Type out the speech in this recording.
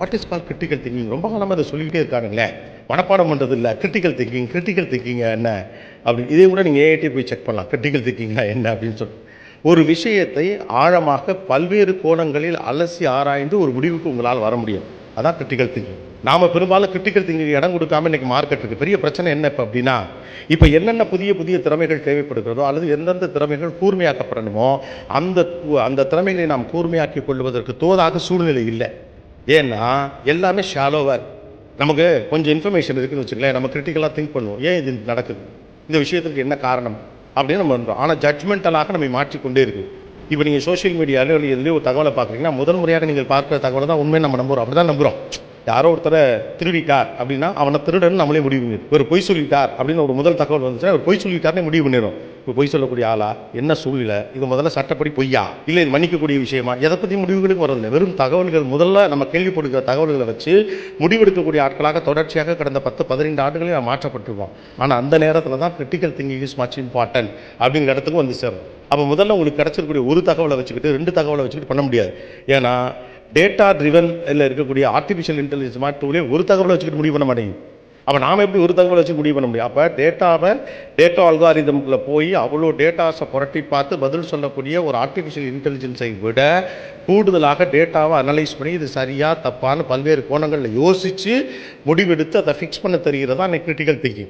What is call critical thinking ரொம்ப காலமாக அதை சொல்லிக்கிட்டே இருக்கானுங்களே. மனப்பாடம் பண்ணுறது இல்லை கிரிட்டிக்கல் திங்கிங் கிரிட்டிக்கல் திங்கிங் என்ன? அப்படி இதே கூட நீங்கள் ஏஐடி போய் செக் பண்ணலாம். கிரிட்டிக்கல் திங்கிங்னா என்ன அப்படின்னு சொல்லி. ஒரு விஷயத்தை ஆழமாக பல்வேறு கோணங்களில் அலசி ஆராய்ந்து ஒரு முடிவுக்கு உங்களால் வர முடியும். அதான் கிரிட்டிக்கல் திங்கிங் நாம் பெரும்பாலும் கிரிட்டிக்கல் திங்கிங் இடம் கொடுக்காம இன்றைக்கி மார்க்கெட் இருக்குது பெரிய பிரச்சனை என்ன இப்போ அப்படின்னா இப்போ என்னென்ன புதிய புதிய திறமைகள் தேவைப்படுகிறதோ அல்லது எந்தெந்த திறமைகள் கூர்மையாக்கப்படணுமோ அந்த அந்த திறமைகளை நாம் கூர்மையாக்கி கொள்வதற்கு தோதாக சூழ்நிலை இல்லை. ஏன்னா எல்லாமே ஷாலோவாக நமக்கு கொஞ்சம் இன்ஃபர்மேஷன் இருக்குதுன்னு வச்சுக்கலேன் நம்ம கிரிட்டிக்கலாக திங்க் பண்ணுவோம். ஏன் இது நடக்குது? இந்த விஷயத்துக்கு என்ன காரணம்? அப்படின்னு நம்ம பண்ணுறோம் ஆனால் ஜட்மெண்டலாக நம்ம மாற்றிக்கொண்டே இருக்குது இப்போ நீங்கள் சோஷியல் மீடியாவில் இல்லை எதுலேயோ ஒரு தகவலை பார்க்குறீங்கன்னா முதல் முறையாக நீங்கள் பார்க்குற தகவலை தான் உண்மையை நம்ம நம்புகிறோம் அப்படி தான் நம்புகிறோம் யாரோ ஒருத்தரை திருடிட்டார் அப்படின்னா அவனை திருடன்னு நம்மளே முடிவு பண்ணிடும் ஒரு பொய் சொல்லிட்டார் அப்படின்னு ஒரு முதல் தகவல் வந்துச்சுன்னா ஒரு பொய் சொல்லிட்டார்னே முடிவு பண்ணிடும் இப்போ பொய் சொல்லக்கூடிய ஆளா? என்ன சூழ்நிலை? இது முதல்ல சட்டப்படி பொய்யா? இல்லை இது மன்னிக்கக்கூடிய விஷயமா? எதை பற்றி முடிவுகளுக்கு வரதில்லை வெறும் தகவல்கள் முதல்ல நம்ம கேள்விப்படுகிற தகவல்களை வச்சு முடிவெடுக்கக்கூடிய ஆட்களாக தொடர்ச்சியாக கடந்த பத்து பதினைந்து ஆண்டுகளில் நாம் மாற்றப்பட்டிருக்கோம். ஆனால் அந்த நேரத்தில் தான் critical thinking is much important அப்படிங்கிற இடத்துக்கு வந்து சேரும். அப்போ முதல்ல உங்களுக்கு கிடச்சிருக்கக்கூடிய ஒரு தகவலை வச்சுக்கிட்டு ரெண்டு தகவலை வச்சுக்கிட்டு பண்ண முடியாது. ஏன்னா டேட்டா ட்ரிவன் இல்லை இருக்கக்கூடிய ஆர்டிஃபிஷியல் இன்டெலிஜென்ஸ் ஸ்மார்ட் டூலே ஒரு தகவலை வச்சுக்கிட்டு முடிவு பண்ண மாட்டேங்குது. அப்போ நாம் எப்படி ஒரு தகவலை வச்சு முடிவு பண்ண முடியும்? அப்போ டேட்டாவை டேட்டா அல்காரிதம்குள்ளே போய் அவ்வளோ டேட்டாஸை புரட்டி பார்த்து பதில் சொல்லக்கூடிய ஒரு ஆர்டிஃபிஷியல் இன்டெலிஜென்ஸை விட கூடுதலாக டேட்டாவை அனலைஸ் பண்ணி இது சரியாக தப்பான பல்வேறு கோணங்களில் யோசித்து முடிவெடுத்து அதை ஃபிக்ஸ் பண்ண தெரிகிறதா இன்னைக்கு கிரிட்டிக்கல் திங்கிங்